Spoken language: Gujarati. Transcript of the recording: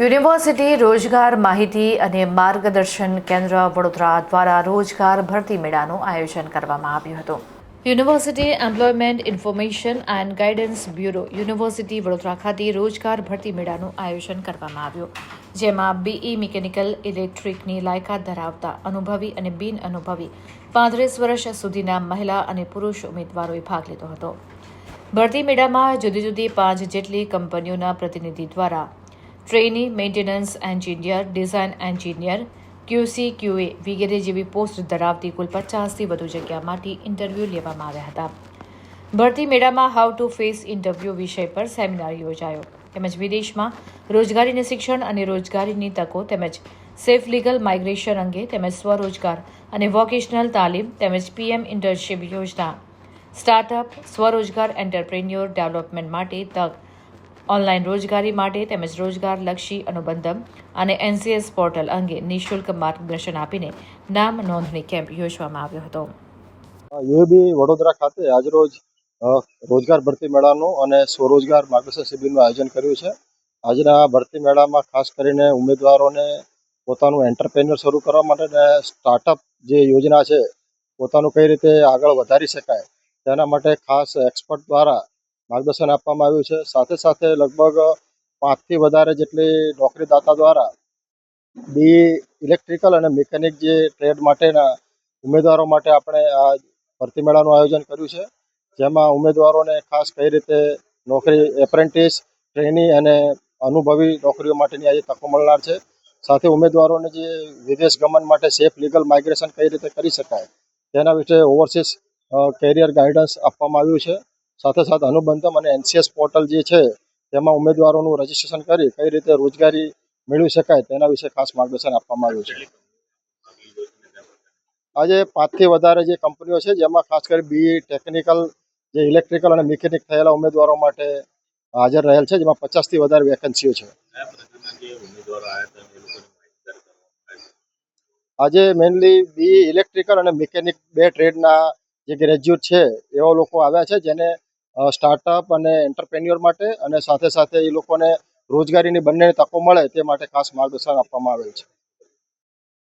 યુનિવર્સિટી, રોજગાર માહિતી અને માર્ગદર્શન કેન્દ્ર વડોદરા દ્વારા રોજગાર ભરતી મેળાનું આયોજન કરવામાં આવ્યું હતું. University employment information and guidance bureau university Vadodara ખાતે રોજગાર ભરતી મેળાનું આયોજન કરવામાં આવ્યું, જેમાં બીઈ મિકેનિકલ ઇલેક્ટ્રિકની લાયકાત ધરાવતા અનુભવી અને બિન અનુભવી પાંત્રીસ વર્ષ સુધીના મહિલા અને પુરુષ ઉમેદવારોએ ભાગ લીધો હતો. ભરતી મેળામાં જુદી જુદી પાંચ જેટલી કંપનીઓના પ્રતિનિધિ દ્વારા trainee maintenance engineer design engineer QC QA વગેરે જેવી પોસ્ટ ધરાવતી કુલ પચાસથી વધુ જગ્યા માટે ઇન્ટરવ્યૂ લેવામાં આવ્યા હતા. ભરતી મેળામાં હાઉ ટુ ફેસ ઇન્ટરવ્યૂ વિષય પર સેમિનાર યોજાયો. તેમજ વિદેશમાં રોજગારીને શિક્ષણ અને રોજગારીની તકો તેમજ સેફ લીગલ માઇગ્રેશન અંગે તેમજ સ્વરોજગાર અને વોકેશનલ તાલીમ તેમજ પીએમ ઇન્ટર્નશીપ યોજના. સ્ટાર્ટઅપ સ્વરોજગાર એન્ટરપ્રિન્યોર ડેવલપમેન્ટ માટે તક ઓનલાઈન રોજગારી માટે તેમજ રોજગારલક્ષી અનુબંધમ અને એનસીએસ પોર્ટલ અંગે નિઃશુલ્ક માર્ગદર્શન આપીને નામ નોંધણી કેમ્પ યોજવામાં આવ્યો હતો. યુએબી વડોદરા ખાતે આજરોજ રોજગાર ભરતી મેળાનું અને સ્વરોજગાર માર્ગદર્શન શિબિરનું આયોજન કર્યું છે. આજના ભરતી મેળામાં ખાસ કરીને ઉમેદવારોને પોતાનું એન્ટરપ્રેન્યોર શરૂ કરવા માટે અને સ્ટાર્ટઅપ જે યોજના છે, પોતાનું કઈ રીતે આગળ વધારી શકાય, તેના માટે ખાસ એક્સપર્ટ દ્વારા માર્ગદર્શન આપવામાં આવ્યું છે. સાથે સાથે લગભગ પાંચથી વધારે જેટલી નોકરીદાતા દ્વારા બી ઇલેક્ટ્રિકલ અને મિકેનિક જે ટ્રેડ માટેના ઉમેદવારો માટે આપણે આ ભરતી મેળાનું આયોજન કર્યું છે. જેમાં ઉમેદવારોને ખાસ કઈ રીતે નોકરી, એપ્રેન્ટિસ, ટ્રેની અને અનુભવી નોકરીઓ માટેની આજે તકો મળનાર છે. સાથે ઉમેદવારોને જે વિદેશ ગમન માટે સેફ લીગલ માઇગ્રેશન કઈ રીતે કરી શકાય તેના વિશે ઓવરસીઝ કેરિયર ગાઈડન્સ આપવામાં આવ્યું છે. સાથે સાથે અનુબંધમ અને એનસીએસ પોર્ટલ જે છે, તેમાં ઉમેદવારોનું રજીસ્ટ્રેશન કરી કઈ રીતે રોજગારી મેળવી શકાય તેના વિશે ખાસ માર્ગદર્શન આપવામાં આવ્યું છે. આજે પાંચથી વધારે જે કંપનીઓ છે, જેમાં ખાસ કરી બી ટેકનિકલ, જે ઇલેક્ટ્રિકલ અને મિકેનિક થયેલા ઉમેદવારો માટે હાજર રહેલ છે, જેમાં પચાસથી વધારે વેકેન્સીઓ છે. આજે મેઇનલી બી ઇલેક્ટ્રિકલ અને મિકેનિક બે ટ્રેડના જે ગ્રેજ્યુએટ છે, એવા લોકો આવ્યા છે, જેને સ્ટાર્ટઅપ અને એન્ટરપ્રેન્યોર માટે અને સાથે સાથે એ લોકોને રોજગારીની બંને તકો મળે તે માટે ખાસ માર્ગદર્શન આપવામાં આવેલ છે.